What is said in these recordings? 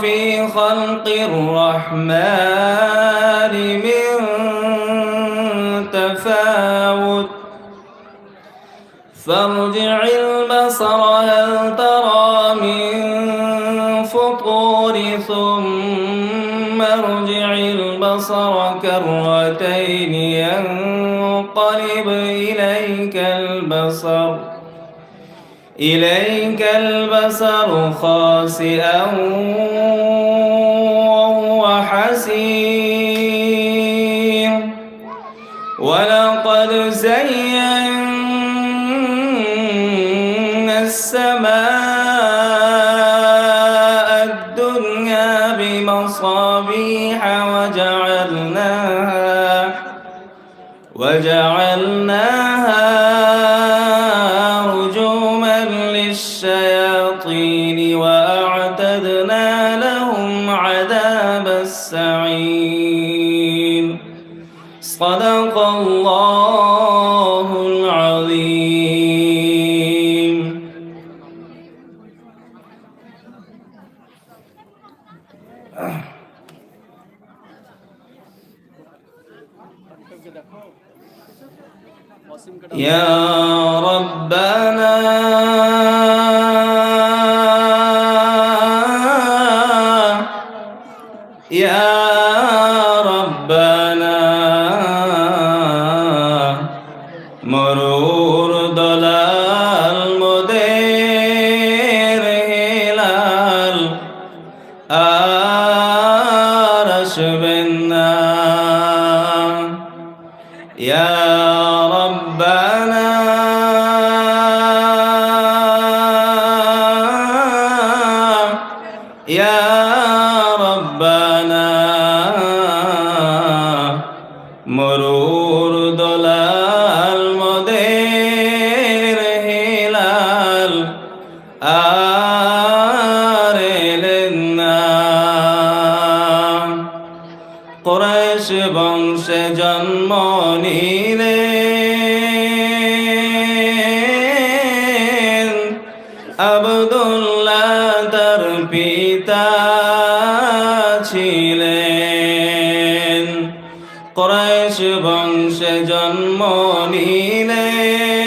في خلق الرحمن من تفاوت. فارجع البصر هل ترى من فطور؟ ثم ارجع البصر كرتين ينقلب إليك البصر. إليك البصر خاسئا وهو حسير. ولقد زينا السماء الدنيا بمصابيح وجعلناها وجعلناها عذاب السعير صدق الله العظيم يا ربنا রব্বানা। মরুর দলাল মোদের হেলাল। আর আসবেন না। ইয়া কোরশ বংশে জন্ম নিলে। আবদুল্লাহ তার পিতা ছিলেন। কোরশ বংশে জন্ম নিলেন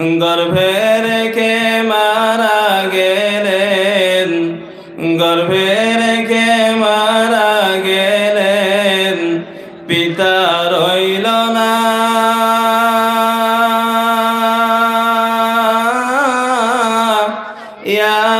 গর্ভে রেখে মারা গেলেন? গর্ভে রেখে মারা গেলেন? পিতা রইল না। ইয়া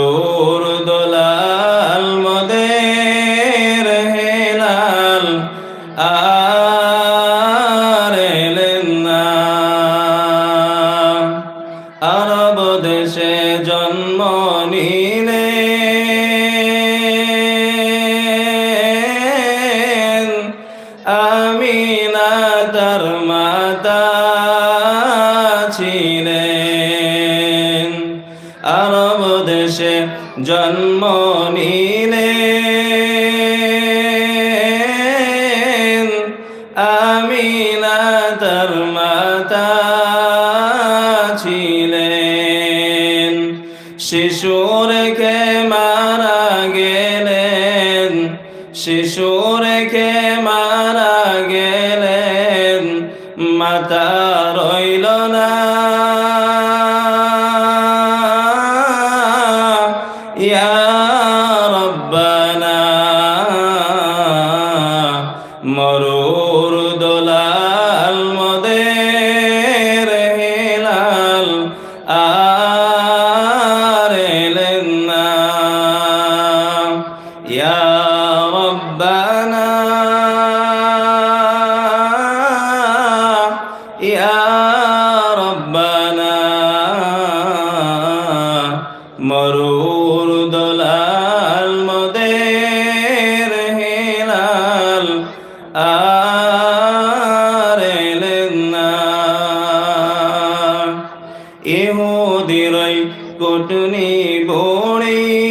আরব দেশে জন্ম নিলেন আমিনা তার মাতা ছিলেন। আরব দেশে জন্ম নিলেন শিশু রেখে মারা গেলেন শিশুরকে মারা গেলেন মাতা রইল না। ইয়া মরুর দোলাল মদের হেলাল আরেলেন না। ইহুদিরই কুটনি বড়ি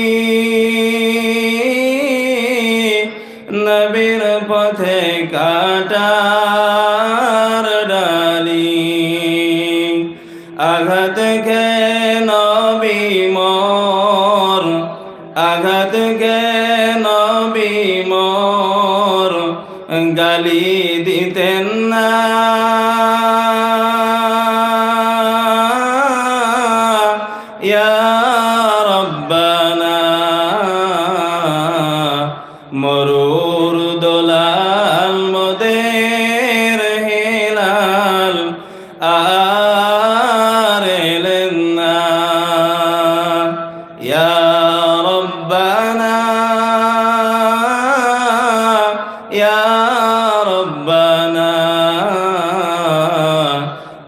আঘাত জ্ঞান বিমর? মোর গালি দিতেন না। ইয়া রব্বানা ইয়া রব্বানা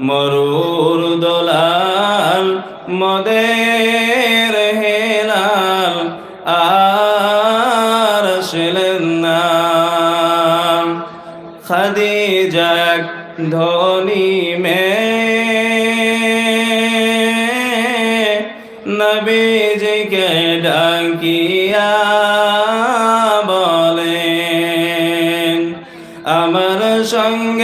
মরুর দোলাল মদের হেলাল আর শিলেন না খাদিজাক ধনী মে ডাকিয়া বলেন আমার সঙ্গে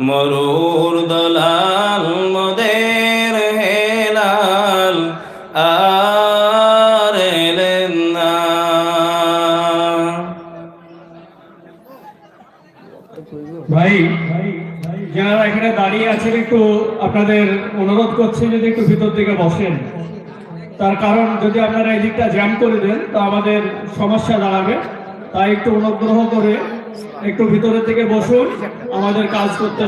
মরুর দলাল, মদের হেলাল, আর এলেন না। ভাই, যারা এখানে দাঁড়িয়ে আছেন, একটু আপনাদের অনুরোধ করছি যদি একটু ভিতর দিকে বসেন। তার কারণ, যদি আপনারা এই দিকটা জ্যাম করে দেন, তো আমাদের সমস্যা দাঁড়াবে। তাই একটু অনুগ্রহ করে একটু ভিতরের থেকে বসুন আমাদের কাজ করতে